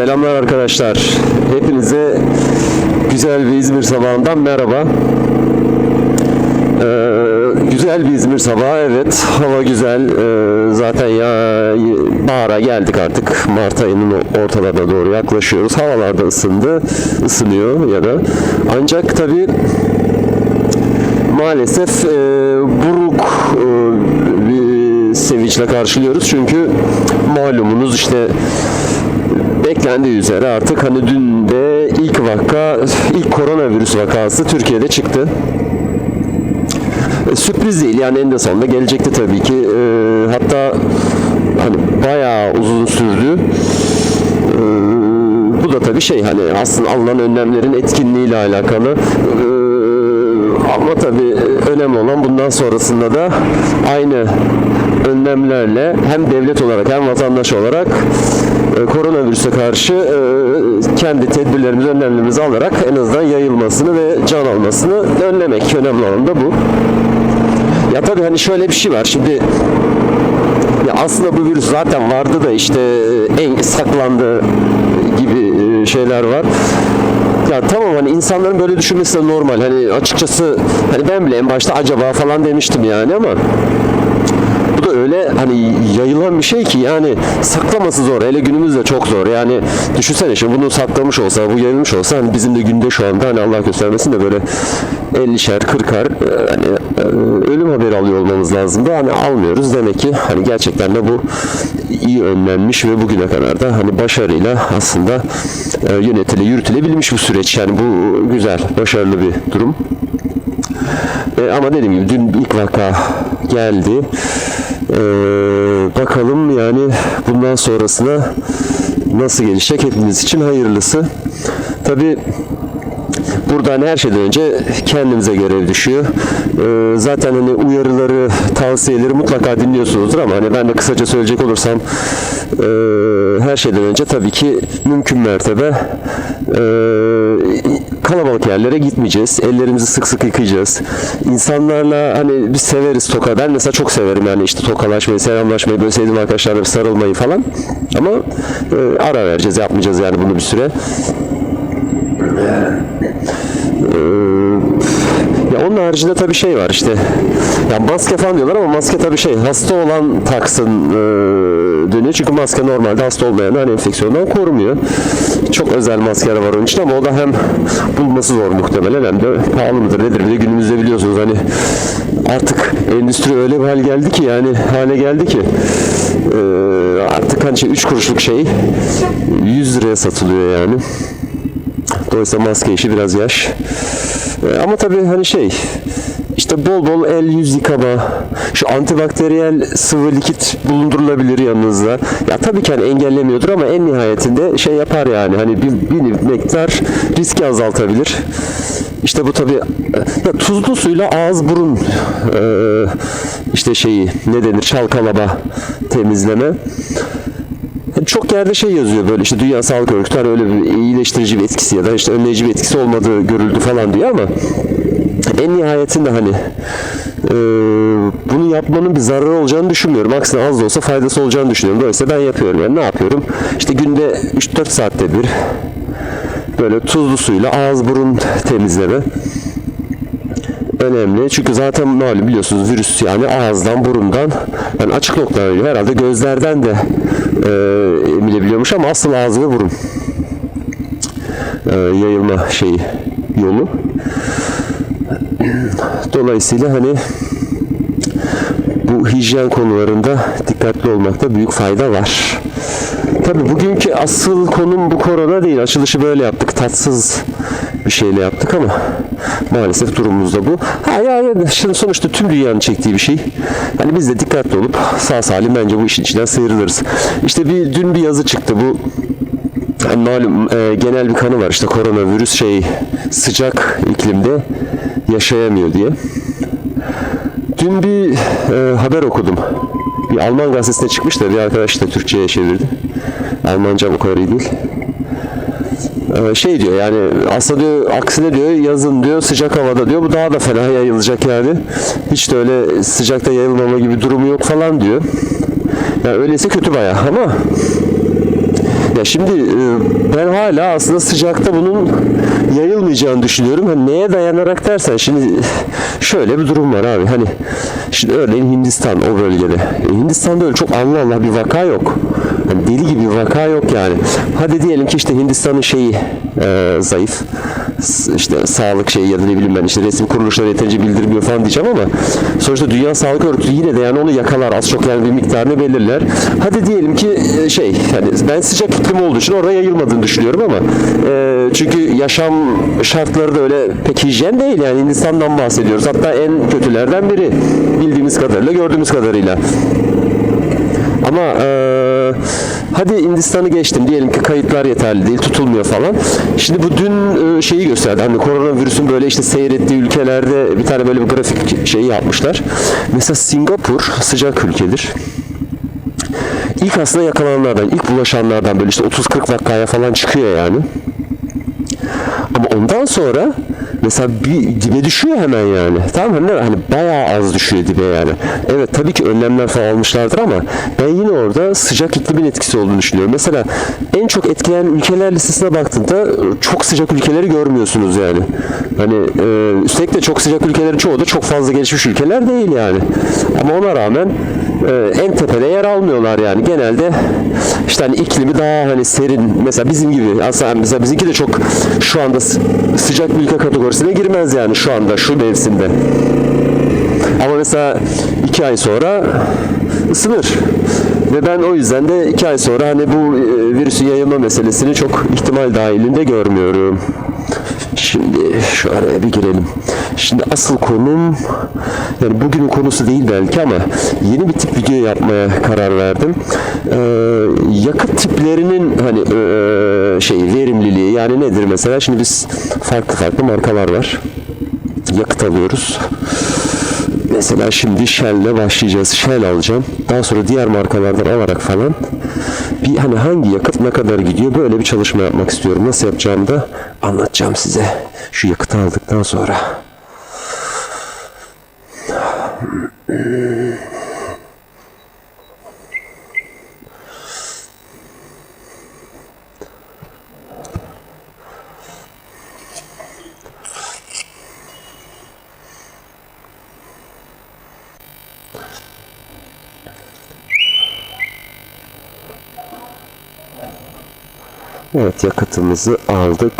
Selamlar arkadaşlar. Hepinize güzel bir İzmir sabahından merhaba. Ee, güzel bir İzmir sabahı evet. Hava güzel. Ee, zaten ya bahara geldik artık. Mart ayının ortalarına doğru yaklaşıyoruz. Havalar da ısındı. ısınıyor ya da. Ancak tabii maalesef e, buruk e, bir sevinçle karşılıyoruz. Çünkü malumunuz işte beklendiği üzere artık hani dün de ilk vaka, ilk koronavirüs vakası Türkiye'de çıktı. E, sürpriz değil yani en de sonunda gelecekti tabii ki. E, hatta hani bayağı uzun sürdü. E, bu da tabii şey hani aslında alınan önlemlerin etkinliğiyle alakalı. E, ama tabii önemli olan bundan sonrasında da aynı önlemlerle hem devlet olarak hem vatandaş olarak e, koronavirüse karşı e, kendi tedbirlerimizi, önlemlerimizi alarak en azından yayılmasını ve can almasını önlemek. Önemli olan da bu. Ya tabii hani şöyle bir şey var. Şimdi ya aslında bu virüs zaten vardı da işte e, en saklandı gibi e, şeyler var. Ya tamam hani insanların böyle düşünmesi de normal. Hani açıkçası hani ben bile en başta acaba falan demiştim yani ama bu da öyle hani yayılan bir şey ki yani saklaması zor. Hele günümüzde çok zor. Yani düşünsene şimdi bunu saklamış olsa, bu yayılmış olsa hani bizim de günde şu anda hani Allah göstermesin de böyle 50'şer, 40'ar e, hani e, ölüm haberi alıyor olmamız lazım da hani almıyoruz. Demek ki hani gerçekten de bu iyi önlenmiş ve bugüne kadar da hani başarıyla aslında e, yönetile, yürütülebilmiş bu süreç. Yani bu güzel, başarılı bir durum. E, ama dediğim gibi dün ilk vaka geldi. E, bakalım yani bundan sonrasına nasıl gelişecek hepimiz için hayırlısı. Tabii Burada hani her şeyden önce kendimize görev düşüyor. Ee, zaten hani uyarıları, tavsiyeleri mutlaka dinliyorsunuzdur ama hani ben de kısaca söyleyecek olursam e, her şeyden önce tabii ki mümkün mertebe e, kalabalık yerlere gitmeyeceğiz. Ellerimizi sık sık yıkayacağız. İnsanlarla hani biz severiz toka. Ben mesela çok severim yani işte tokalaşmayı, selamlaşmayı, böyle sevdiğim arkadaşlarla sarılmayı falan. Ama e, ara vereceğiz, yapmayacağız yani bunu bir süre. Ya onun haricinde tabii şey var işte. Ya maske falan diyorlar ama maske tabii şey hasta olan taksın e, dönüyor. Çünkü maske normalde hasta olmayan hani enfeksiyondan korumuyor. Çok özel maskeler var onun için ama o da hem bulması zor muhtemelen hem de pahalı mıdır nedir bir de günümüzde biliyorsunuz hani artık endüstri öyle bir hal geldi ki yani hale geldi ki e, artık hani şey 3 kuruşluk şey 100 liraya satılıyor yani. Dolayısıyla maske işi biraz yaş. Ee, Ama tabii hani şey işte bol bol el yüz yıkama, şu antibakteriyel sıvı likit bulundurulabilir yanınızda. Ya tabii ki hani engellemiyordur ama en nihayetinde şey yapar yani hani bir, bir miktar riski azaltabilir. İşte bu tabii tuzlu suyla ağız burun e, işte şeyi ne denir çalkalama temizleme. Çok yerde şey yazıyor böyle işte Dünya Sağlık Örgütü hani öyle bir iyileştirici bir etkisi ya da işte önleyici bir etkisi olmadığı görüldü falan diyor ama en nihayetinde hani e, bunu yapmanın bir zararı olacağını düşünmüyorum. Aksine az da olsa faydası olacağını düşünüyorum. Dolayısıyla ben yapıyorum. Yani ne yapıyorum? İşte günde 3-4 saatte bir böyle tuzlu suyla ağız burun temizleme önemli. Çünkü zaten malum biliyorsunuz virüs yani ağızdan, burundan yani açık noktalar geliyor. Herhalde gözlerden de e, emilebiliyormuş ama asıl ağız ve burun e, yayılma şeyi yolu. Dolayısıyla hani bu hijyen konularında dikkatli olmakta büyük fayda var. Tabii bugünkü asıl konum bu korona değil. Açılışı böyle yaptık. Tatsız bir şeyle yaptık ama maalesef durumumuz da bu. Ha yani şimdi sonuçta tüm dünyanın çektiği bir şey. Hani biz de dikkatli olup sağ salim bence bu işin içinden sıyrılırız. İşte bir dün bir yazı çıktı bu yani malum e, genel bir kanı var işte koronavirüs şey sıcak iklimde yaşayamıyor diye. Dün bir e, haber okudum. Bir Alman gazetesine çıkmış da bir arkadaş da Türkçe'ye çevirdi. Almanca bu kadar iyi değil. E, şey diyor yani aslında diyor aksine diyor yazın diyor sıcak havada diyor bu daha da fena yayılacak yani. Hiç de öyle sıcakta yayılmama gibi durumu yok falan diyor. Yani öyleyse kötü bayağı ama Ya şimdi e, ben hala aslında sıcakta bunun yayılmayacağını düşünüyorum. Hani neye dayanarak dersen şimdi şöyle bir durum var abi. Hani şimdi örneğin Hindistan o bölgede. E, Hindistan'da öyle çok Allah Allah bir vaka yok. Hani deli gibi bir vaka yok yani. Hadi diyelim ki işte Hindistan'ın şeyi e, zayıf. İşte sağlık şeyi ya da ne bileyim ben işte resim kuruluşları yeterince bildirmiyor falan diyeceğim ama sonuçta Dünya Sağlık Örgütü yine de yani onu yakalar az çok yani bir miktarını belirler. Hadi diyelim ki e, şey hani ben sıcak iklim olduğu için orada yayılmadığını düşünüyorum ama e, çünkü yaşam şartları da öyle pek hijyen değil yani Hindistan'dan bahsediyoruz. Hatta en kötülerden biri bildiğimiz kadarıyla gördüğümüz kadarıyla. Ama eee, hadi Hindistan'ı geçtim. Diyelim ki kayıtlar yeterli değil, tutulmuyor falan. Şimdi bu dün eee, şeyi gösterdi. Hani koronavirüsün böyle işte seyrettiği ülkelerde bir tane böyle bir grafik şeyi yapmışlar. Mesela Singapur sıcak ülkedir. İlk aslında yakalananlardan, ilk bulaşanlardan böyle işte 30-40 vakaya falan çıkıyor yani. Ama ondan sonra mesela bir dibe düşüyor hemen yani. Tamam mı? Hani bayağı az düşüyor dibe yani. Evet tabii ki önlemler falan almışlardır ama ben yine orada sıcak iklimin etkisi olduğunu düşünüyorum. Mesela en çok etkileyen ülkeler listesine baktığında çok sıcak ülkeleri görmüyorsunuz yani. Hani e, üstelik de çok sıcak ülkelerin çoğu da çok fazla gelişmiş ülkeler değil yani. Ama ona rağmen e, en tepede yer almıyorlar yani. Genelde işte hani iklimi daha hani serin mesela bizim gibi aslında mesela bizimki de çok şu anda sı- sıcak bir ülke kategorisine girmez yani şu anda şu mevsimde. Ama mesela iki ay sonra ısınır. Ve ben o yüzden de iki ay sonra hani bu e, virüsün yayılma meselesini çok ihtimal dahilinde görmüyorum. Şimdi şu araya bir girelim. Şimdi asıl konum yani bugünün konusu değil belki ama yeni bir tip video yapmaya karar verdim. Ee, yakıt tiplerinin hani e, şey verimliliği yani nedir mesela? Şimdi biz farklı farklı markalar var. Yakıt alıyoruz. Mesela şimdi Shell'le başlayacağız. Shell alacağım. Daha sonra diğer markalardan alarak falan bir hani hangi yakıt ne kadar gidiyor böyle bir çalışma yapmak istiyorum. Nasıl yapacağımı da anlatacağım size. Şu yakıtı aldıktan sonra. Evet yakıtımızı aldık.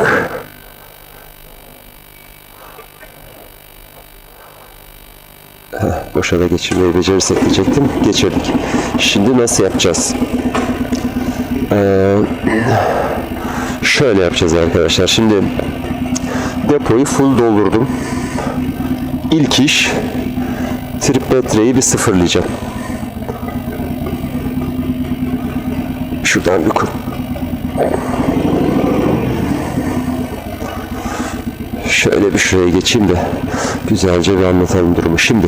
Heh, boşa da geçirmeyi becerirsek diyecektim. Geçirdik. Şimdi nasıl yapacağız? Ee, şöyle yapacağız arkadaşlar. Şimdi depoyu full doldurdum. İlk iş trimetreyi bir sıfırlayacağım. Şuradan bir Şöyle bir şuraya geçeyim de güzelce bir anlatalım durumu. Şimdi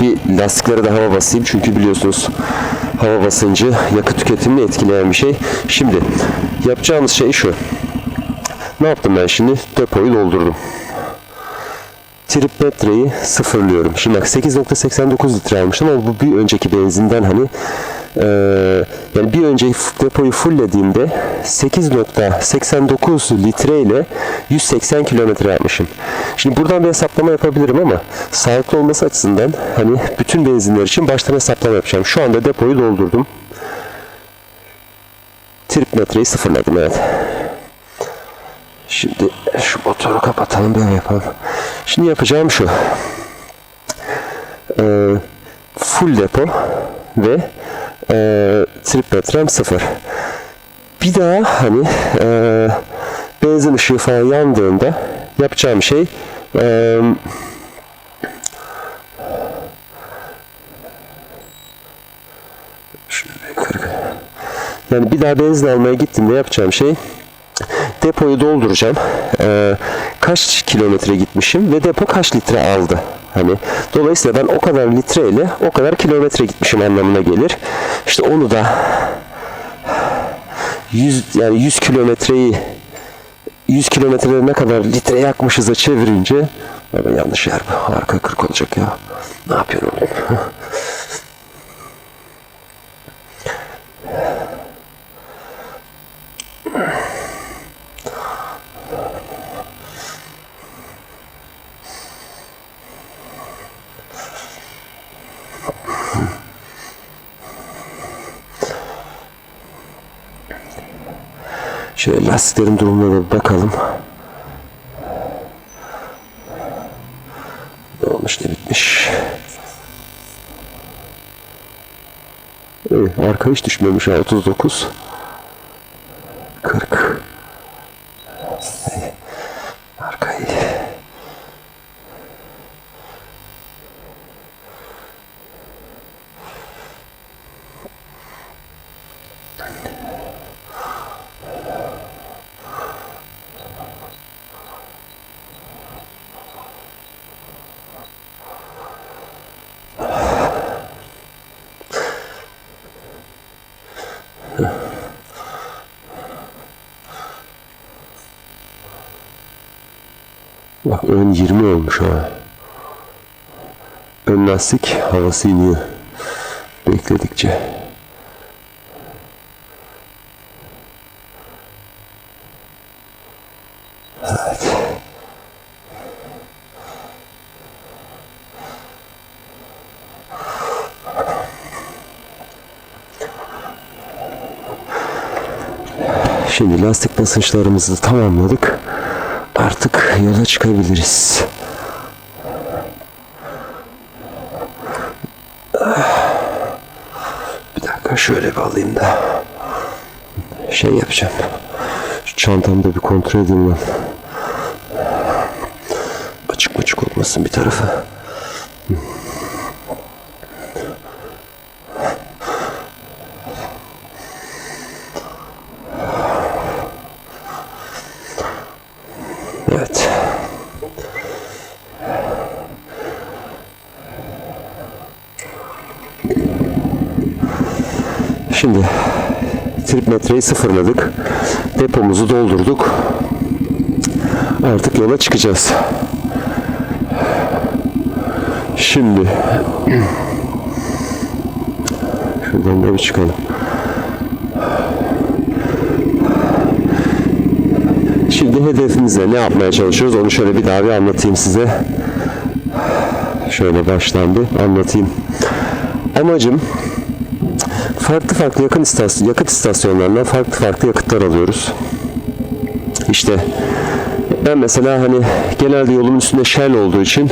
bir lastiklere de hava basayım çünkü biliyorsunuz hava basıncı yakıt tüketimini etkileyen bir şey. Şimdi yapacağımız şey şu. Ne yaptım ben şimdi? Depoyu doldurdum. Trimetreyi sıfırlıyorum. Şimdi bak 8.89 litre almıştım ama bu bir önceki benzinden hani eee, yani bir önceki depoyu fulllediğimde 8.89 litre ile 180 kilometre yapmışım. Şimdi buradan bir hesaplama yapabilirim ama sağlıklı olması açısından hani bütün benzinler için baştan hesaplama yapacağım. Şu anda depoyu doldurdum. Trimetreyi sıfırladım evet. Şimdi şu motoru kapatalım böyle yapalım. Şimdi yapacağım şu. Ee, full depo ve e, trimetrem sıfır. Bir daha hani e, benzin ışığı falan yandığında yapacağım şey e, yani bir daha benzin almaya gittiğimde yapacağım şey depoyu dolduracağım. Ee, kaç kilometre gitmişim ve depo kaç litre aldı? Hani dolayısıyla ben o kadar litreyle o kadar kilometre gitmişim anlamına gelir. İşte onu da 100 yani 100 kilometreyi 100 kilometrede ne kadar litre yakmışız'a çevirince yanlış yer bu. Arka kırk olacak ya. Ne yapıyorum Şöyle lastiklerin durumuna da bakalım. Ne olmuş ne bitmiş. İyi, arka hiç düşmemiş ha 39. Bak ön 20 olmuş ha. Ön lastik havası iniyor. Bekledikçe. Evet. Şimdi lastik basınçlarımızı tamamladık. Yola çıkabiliriz. Bir dakika şöyle bir alayım da şey yapacağım. Şu çantamı da bir kontrol edeyim ben. Açık açık olmasın bir tarafı. Evet. Şimdi trip metreyi sıfırladık. Depomuzu doldurduk. Artık yola çıkacağız. Şimdi şuradan da bir çıkalım. Şimdi hedefimizle ne yapmaya çalışıyoruz onu şöyle bir daha bir anlatayım size. Şöyle baştan bir anlatayım. Amacım farklı farklı yakın istasyon, yakıt istasyonlarından farklı farklı yakıtlar alıyoruz. İşte ben mesela hani genelde yolumun üstünde Shell olduğu için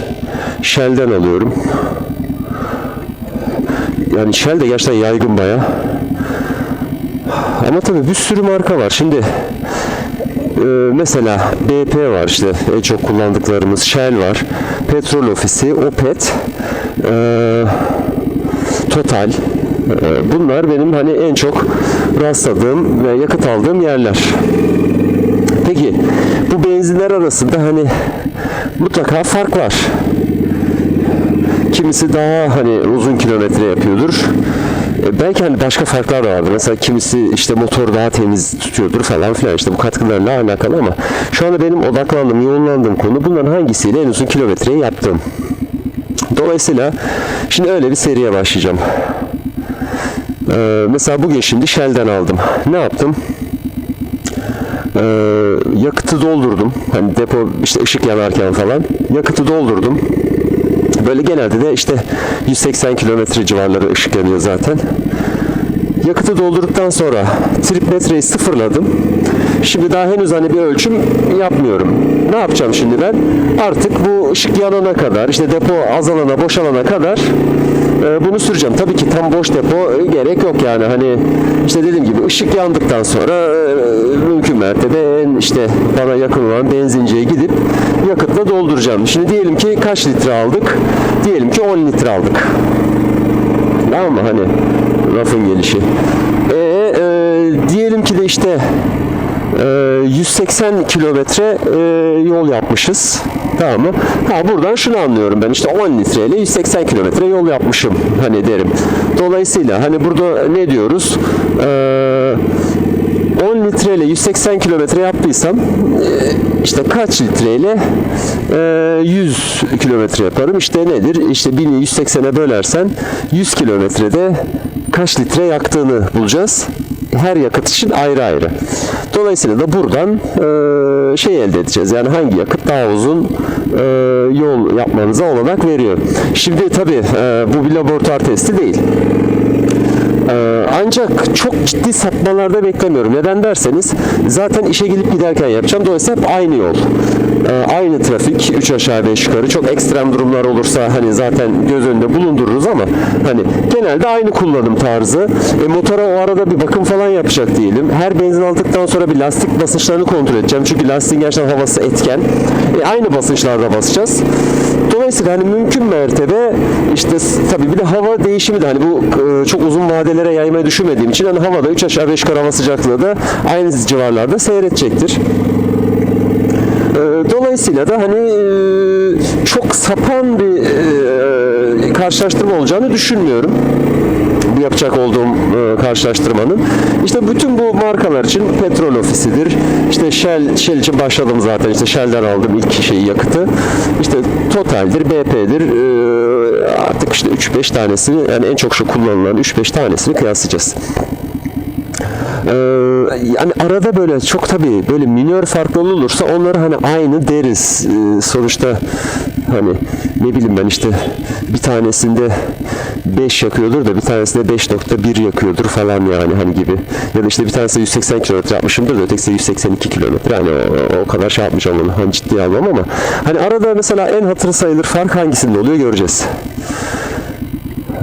Shell'den alıyorum. Yani Shell de gerçekten yaygın baya. Ama tabii bir sürü marka var. Şimdi ee, mesela BP var işte en çok kullandıklarımız Shell var Petrol Ofisi Opet ee, Total bunlar benim hani en çok rastladığım ve yakıt aldığım yerler peki bu benzinler arasında hani mutlaka fark var kimisi daha hani uzun kilometre yapıyordur e, belki hani başka farklar da vardır. Mesela kimisi işte motor daha temiz tutuyordur falan filan işte bu katkılarla alakalı ama şu anda benim odaklandığım, yoğunlandığım konu bunların hangisiyle en uzun kilometreyi yaptım. Dolayısıyla şimdi öyle bir seriye başlayacağım. Ee, mesela bugün şimdi Shell'den aldım. Ne yaptım? Ee, yakıtı doldurdum. Hani depo işte ışık yanarken falan. Yakıtı doldurdum. Böyle genelde de işte 180 kilometre civarları ışık yanıyor zaten. Yakıtı doldurduktan sonra trip metreyi sıfırladım. Şimdi daha henüz hani bir ölçüm yapmıyorum. Ne yapacağım şimdi ben? Artık bu ışık yanana kadar, işte depo azalana, boşalana kadar bunu süreceğim. Tabii ki tam boş depo e, gerek yok yani. Hani işte dediğim gibi ışık yandıktan sonra e, mümkün mertebe en işte bana yakın olan benzinciye gidip yakıtla dolduracağım. Şimdi diyelim ki kaç litre aldık? Diyelim ki 10 litre aldık. Tamam mı hani lafın gelişi. E, e, diyelim ki de işte e, 180 kilometre e, yol yapmışız. Tamam mı? Ha buradan şunu anlıyorum ben işte 10 litreyle 180 kilometre yol yapmışım hani derim. Dolayısıyla hani burada ne diyoruz? Eee 10 litreyle 180 kilometre yaptıysam e, işte kaç litreyle e, 100 kilometre yaparım. İşte nedir? İşte 1000'i 180'e bölersen 100 kilometrede kaç litre yaktığını bulacağız. Her yakıt için ayrı ayrı. Dolayısıyla da buradan e, şey elde edeceğiz. Yani hangi yakıt daha uzun e, yol yapmanıza olanak veriyor. Şimdi tabii e, bu bir laboratuvar testi değil. Ee, Ancak çok ciddi sapmalarda beklemiyorum. Neden derseniz zaten işe gelip giderken yapacağım. Dolayısıyla hep aynı yol. Ee, aynı trafik 3 aşağı 5 yukarı. Çok ekstrem durumlar olursa hani zaten göz önünde bulundururuz ama hani genelde aynı kullanım tarzı. E, motora o arada bir bakım falan yapacak diyelim. Her benzin aldıktan sonra bir lastik basınçlarını kontrol edeceğim. Çünkü lastiğin gerçekten havası etken. E, aynı basınçlarda basacağız. Dolayısıyla hani mümkün mertebe işte tabii bir de hava değişimi de hani bu e, çok uzun vadelere yaymayı düşünmediğim için hani havada 3 aşağı 5 yukarı hava sıcaklığı da aynı civarlarda seyredecektir. E, Dolayısıyla da hani e, çok sapan bir e, karşılaştırma olacağını düşünmüyorum bu yapacak olduğum e, karşılaştırmanın. İşte bütün bu markalar için petrol ofisidir. İşte Shell, Shell için başladım zaten. İşte Shell'den aldım ilk şeyi yakıtı. İşte Total'dir, BP'dir. E, artık işte 3-5 tanesini yani en çok şu kullanılan 3-5 tanesini kıyaslayacağız. Ee, yani arada böyle çok tabii böyle minör farklı olursa onları hani aynı deriz. Ee, sonuçta hani ne bileyim ben işte bir tanesinde 5 yakıyordur da bir tanesinde 5.1 yakıyordur falan yani hani gibi. Ya da işte bir tanesi 180 kilometre yapmışımdır da ötekisi 182 kilometre. Hani o, o kadar şey yapmayacağım onu. Hani ciddiye almam ama hani arada mesela en hatırı sayılır fark hangisinde oluyor göreceğiz.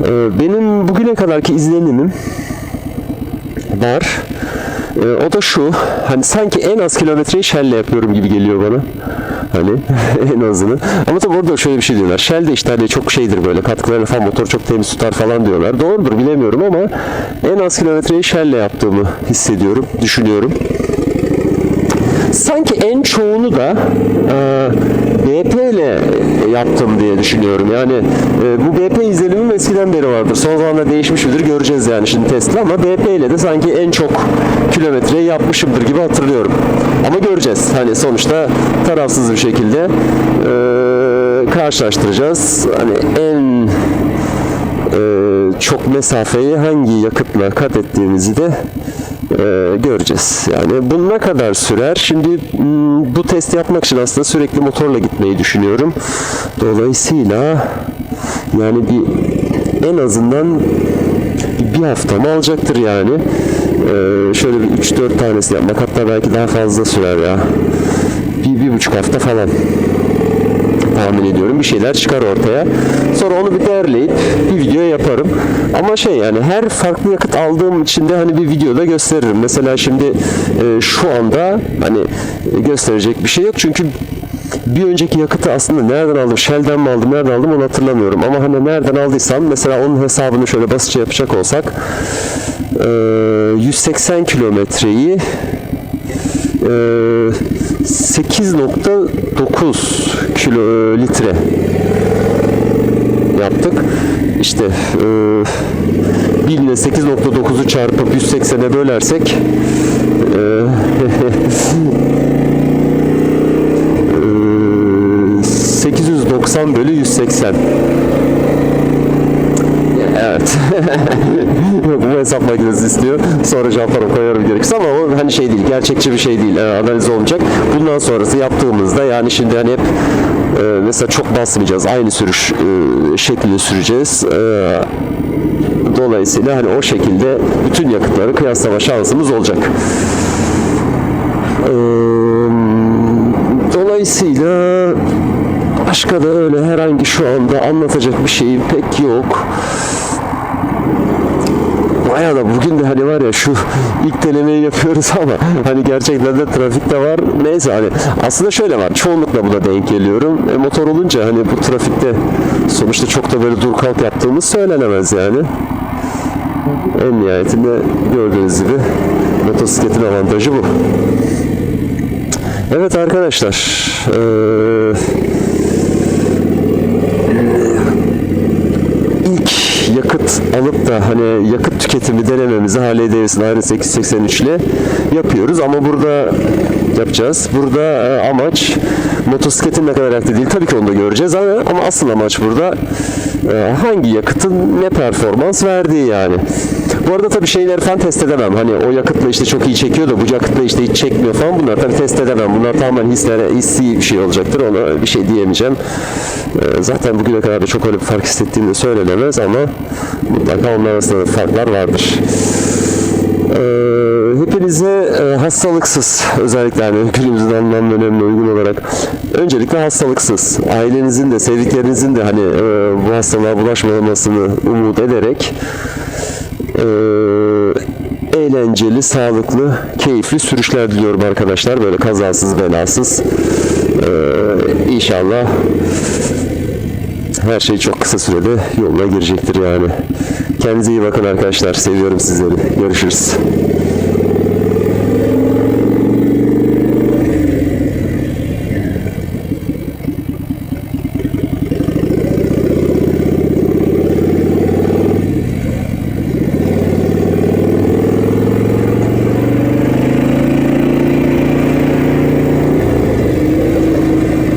Ee, benim bugüne kadarki izlenimim var. Ee, o da şu. Hani sanki en az kilometreyi Shell'le yapıyorum gibi geliyor bana. Hani en azını. Ama tabii orada şöyle bir şey diyorlar. Shell de işte hani çok şeydir böyle katkılarıyla falan motor çok temiz tutar falan diyorlar. Doğrudur bilemiyorum ama en az kilometreyi Shell'le yaptığımı hissediyorum, düşünüyorum. Sanki en çoğunu da e, BP ile yaptım diye düşünüyorum. Yani e, bu BP izlenimim eskiden beri vardır. Son zamanlarda değişmiş midir göreceğiz yani şimdi Tesla ama BP ile de sanki en çok kilometreyi yapmışımdır gibi hatırlıyorum. Ama göreceğiz. Hani sonuçta tarafsız bir şekilde e, karşılaştıracağız. Hani en e, çok mesafeyi hangi yakıtla kat ettiğimizi de e, göreceğiz. Yani bu ne kadar sürer? Şimdi m, bu testi yapmak için aslında sürekli motorla gitmeyi düşünüyorum. Dolayısıyla yani bir en azından bir hafta mı alacaktır yani. E, şöyle bir 3-4 tanesi yapmak hatta belki daha fazla sürer ya. Bir, bir buçuk hafta falan tahmin ediyorum. Bir şeyler çıkar ortaya. Sonra onu bir derleyip bir video yaparım. Ama şey yani her farklı yakıt aldığım için de hani bir videoda gösteririm. Mesela şimdi e, şu anda hani e, gösterecek bir şey yok. Çünkü bir önceki yakıtı aslında nereden aldım, Shell'den mi aldım, nereden aldım onu hatırlamıyorum. Ama hani nereden aldıysam mesela onun hesabını şöyle basitçe yapacak olsak e, 180 kilometreyi e, 8.9 kilo e, litre yaptık. İşte e, 1000 ile 8.9'u çarpıp 180'e bölersek e, e, 890 bölü 180 Evet. Bu hesap makinesi istiyor. Sonra cevapları koyarım gerekirse ama o hani şey değil, gerçekçi bir şey değil. e, analiz olmayacak. Bundan sonrası yaptığımızda yani şimdi hani hep e, mesela çok basmayacağız. Aynı sürüş e, şeklinde süreceğiz. E, dolayısıyla hani o şekilde bütün yakıtları kıyaslama şansımız olacak. E, dolayısıyla başka da öyle herhangi şu anda anlatacak bir şeyim pek yok. Bayağı da bugün de hani var ya şu ilk denemeyi yapıyoruz ama hani gerçekten de trafik de var. Neyse hani aslında şöyle var. Çoğunlukla buna denk geliyorum. E, motor olunca hani bu trafikte sonuçta çok da böyle dur kalk yaptığımız söylenemez yani. En nihayetinde gördüğünüz gibi motosikletin avantajı bu. Evet arkadaşlar. eee ilk yakıt alıp da hani yakıt tüketimi denememizi Harley Davidson RS883 ile yapıyoruz ama burada yapacağız. Burada e, amaç motosikletin ne kadar aktif değil tabii ki onu da göreceğiz ama, ama asıl amaç burada e, hangi yakıtın ne performans verdiği yani. Bu arada tabii şeyleri falan test edemem. Hani o yakıtla işte çok iyi çekiyor da bu yakıtla işte hiç çekmiyor falan. Bunlar tabii test edemem. Bunlar tamamen hislere, hissi bir şey olacaktır. Ona bir şey diyemeyeceğim. Ee, zaten bugüne kadar da çok öyle bir fark hissettiğim de söylenemez ama mutlaka onlar arasında da farklar vardır. Ee, hepinize e, hastalıksız özellikle hani günümüzün anlam önemine uygun olarak öncelikle hastalıksız ailenizin de sevdiklerinizin de hani e, bu hastalığa bulaşmamasını umut ederek eğlenceli, sağlıklı, keyifli sürüşler diliyorum arkadaşlar. Böyle kazasız, belasız. Ee, inşallah her şey çok kısa sürede yoluna girecektir yani. Kendinize iyi bakın arkadaşlar. Seviyorum sizleri. Görüşürüz.